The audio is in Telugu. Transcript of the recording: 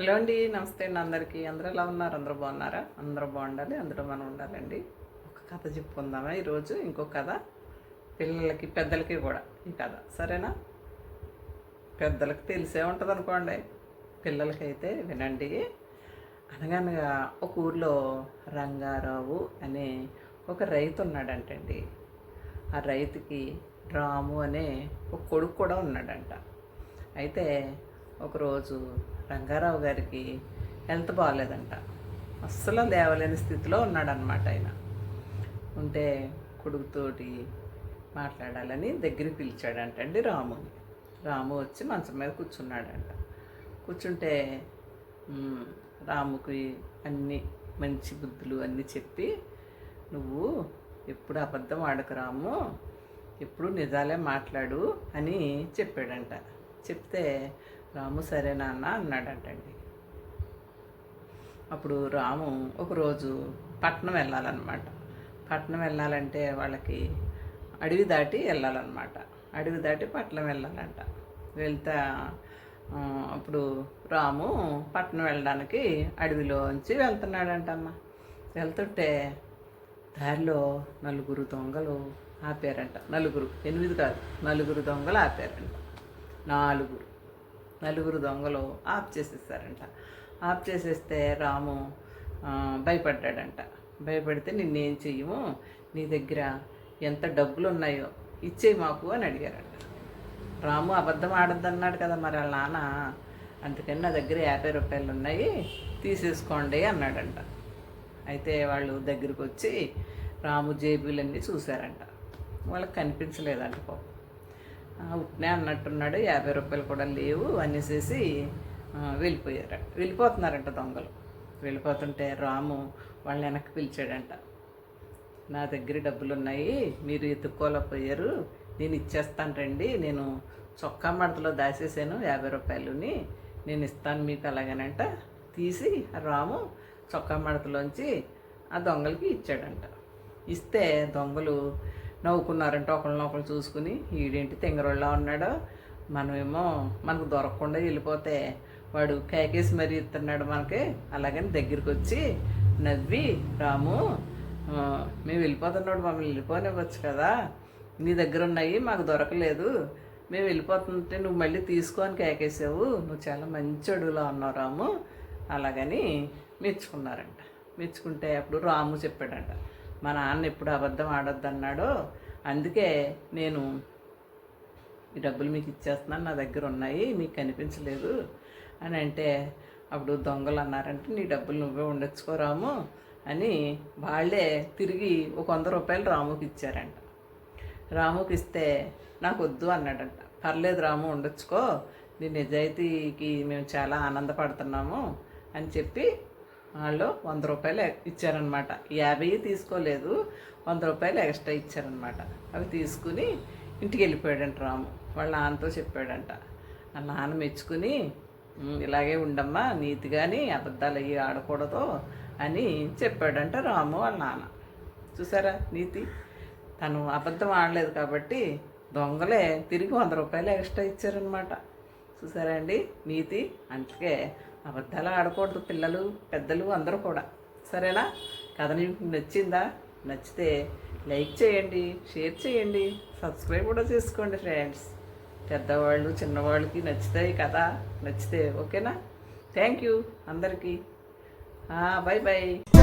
హలో అండి నమస్తే అండి అందరికీ. అందరూ ఎలా ఉన్నారు? అందరూ బాగున్నారా? అందరూ బాగుండాలి అందరూ మనం ఉండాలండి. ఒక కథ చెప్పుకుందామా ఈరోజు ఇంకో కథ. పిల్లలకి పెద్దలకి కూడా ఈ కథ. సరేనా? పెద్దలకి తెలిసే ఉంటుంది అనుకోండి. పిల్లలకైతే వినండి. అనగనగా ఒక ఊర్లో రంగారావు అనే ఒక రైతు ఉన్నాడంటండి. ఆ రైతుకి రాము అనే ఒక కొడుకు కూడా ఉన్నాడంట. అయితే ఒకరోజు రంగారావు గారికి హెల్త్ బాగాలేదంట. అస్సలు లేవలేని స్థితిలో ఉన్నాడనమాట ఆయన. ఉంటే కొడుకుతోటి మాట్లాడాలని దగ్గరికి పిలిచాడంటండి రాముని రాము వచ్చి మంచం మీద కూర్చున్నాడంట. కూర్చుంటే రాముకి అన్ని మంచి బుద్ధులు అన్నీ చెప్పి నువ్వు ఎప్పుడు అబద్ధం ఆడకు రాము. ఎప్పుడు నిజాలే మాట్లాడు అని చెప్పాడంట. చెప్తే రాము సరే నాన్న అన్నాడంటండి. అప్పుడు రాము ఒకరోజు పట్నం వెళ్ళాలన్నమాట. పట్నం వెళ్ళాలంటే వాళ్ళకి అడవి దాటి వెళ్ళాలన్నమాట. అడవి దాటి పట్నం వెళ్ళాలంట. వెళ్తే అప్పుడు రాము పట్నం వెళ్ళడానికి అడవిలోంచి వెళ్తున్నాడంటమ్మ. వెళ్తుంటే దారిలో నలుగురు దొంగలు ఆపారంట. నలుగురు ఎనిమిది కాదు నలుగురు దొంగలు ఆపారంట. నాలుగురు. నలుగురు దొంగలు ఆఫ్ చేసేసారంట ఆఫ్ చేసేస్తే రాము భయపడ్డాడంట. భయపడితే నిన్నేం చెయ్యము? నీ దగ్గర ఎంత డబ్బులు ఉన్నాయో ఇచ్చేయి మాకు అని అడిగారంట. రాము అబద్ధం ఆడద్దన్నాడు కదా మరి వాళ్ళ నాన్న. అందుకని నా దగ్గర యాభై రూపాయలు ఉన్నాయి తీసేసుకోండి అన్నాడంట. అయితే వాళ్ళు దగ్గరికి వచ్చి రాము జేబులన్నీ చూశారంట. వాళ్ళకి కనిపించలేదంట పాపం. ఉట్నే అన్నట్టున్నాడు యాభై రూపాయలు కూడా లేవు అనేసేసి వెళ్ళిపోయారు. వెళ్ళిపోతున్నారంట దొంగలు. వెళ్ళిపోతుంటే రాము వాళ్ళని వెనక్కి పిలిచాడంట. నా దగ్గర డబ్బులు ఉన్నాయి మీరు ఎత్తుక్కోలేకపోయారు నేను ఇచ్చేస్తాను రండి నేను చొక్కా మడతలో దాచేసాను యాభై రూపాయలుని నేను ఇస్తాను మీకు అలాగనంట తీసి ఆ రాము చొక్కా మడతలోంచి ఆ దొంగలకి ఇచ్చాడంట. ఇస్తే దొంగలు నవ్వుకున్నారంట ఒకళ్ళనొకళ్ళు చూసుకుని. ఈడేంటి తెంగరోళ్ళ ఉన్నాడో? మనమేమో మనకు దొరకకుండా వెళ్ళిపోతే వాడు కేకేసి మరీ ఇస్తున్నాడు మనకి. అలాగని దగ్గరికి వచ్చి నవ్వి రాము మేము వెళ్ళిపోతున్నాడు మమ్మల్ని వెళ్ళిపోనివ్వచ్చు కదా. నీ దగ్గర ఉన్నాయి మాకు దొరకలేదు. మేము వెళ్ళిపోతుంటే నువ్వు మళ్ళీ తీసుకొని కేకేసావు. నువ్వు చాలా మంచి అడుగులో ఉన్నావు రాము అలాగని మెచ్చుకున్నారంట. మెచ్చుకుంటే అప్పుడు రాము చెప్పాడంట. మా నాన్న ఎప్పుడు అబద్ధం ఆడొద్దన్నాడో అందుకే నేను ఈ డబ్బులు మీకు ఇచ్చేస్తున్నాను నా దగ్గర ఉన్నాయి మీకు కనిపించలేదు అని అంటే అప్పుడు దొంగలు అన్నారంటే నీ డబ్బులు నువ్వే ఉండొచ్చుకోరాము అని వాళ్ళే తిరిగి ఒక వంద రూపాయలు రాముకి ఇచ్చారంట. రాముకి ఇస్తే నాకు వద్దు అన్నాడంట. పర్లేదు రాము ఉండొచ్చుకో నీ నిజాయితీకి మేము చాలా ఆనందపడుతున్నాము అని చెప్పి వాళ్ళు వంద రూపాయలు ఇచ్చారనమాట యాభై తీసుకోలేదు వంద రూపాయలు ఎక్స్ట్రా ఇచ్చారనమాట అవి తీసుకుని ఇంటికి వెళ్ళిపోయాడంట రాము. వాళ్ళ నాన్నతో చెప్పాడంట. ఆ నాన్న మెచ్చుకుని ఇలాగే ఉండమ్మా నీతిగాని అబద్ధాలు అయ్యి ఆడకూడదు అని చెప్పాడంట రాము వాళ్ళ నాన్న. చూసారా నీతి? తను అబద్ధం ఆడలేదు కాబట్టి దొంగలే తిరిగి వంద రూపాయలు ఎక్స్ట్రా ఇచ్చారనమాట చూసారా అండి? నీతి అందుకే అబద్ధాలు ఆడకూడదు పిల్లలు పెద్దలు అందరూ కూడా. సరేనా? కథ మీకు నచ్చిందా? నచ్చితే లైక్ చేయండి షేర్ చేయండి సబ్స్క్రైబ్ కూడా చేసుకోండి ఫ్రెండ్స్. పెద్దవాళ్ళు చిన్నవాళ్ళకి నచ్చుతాయి కదా నచ్చితే ఓకేనా? థ్యాంక్ యూ అందరికీ. Bye bye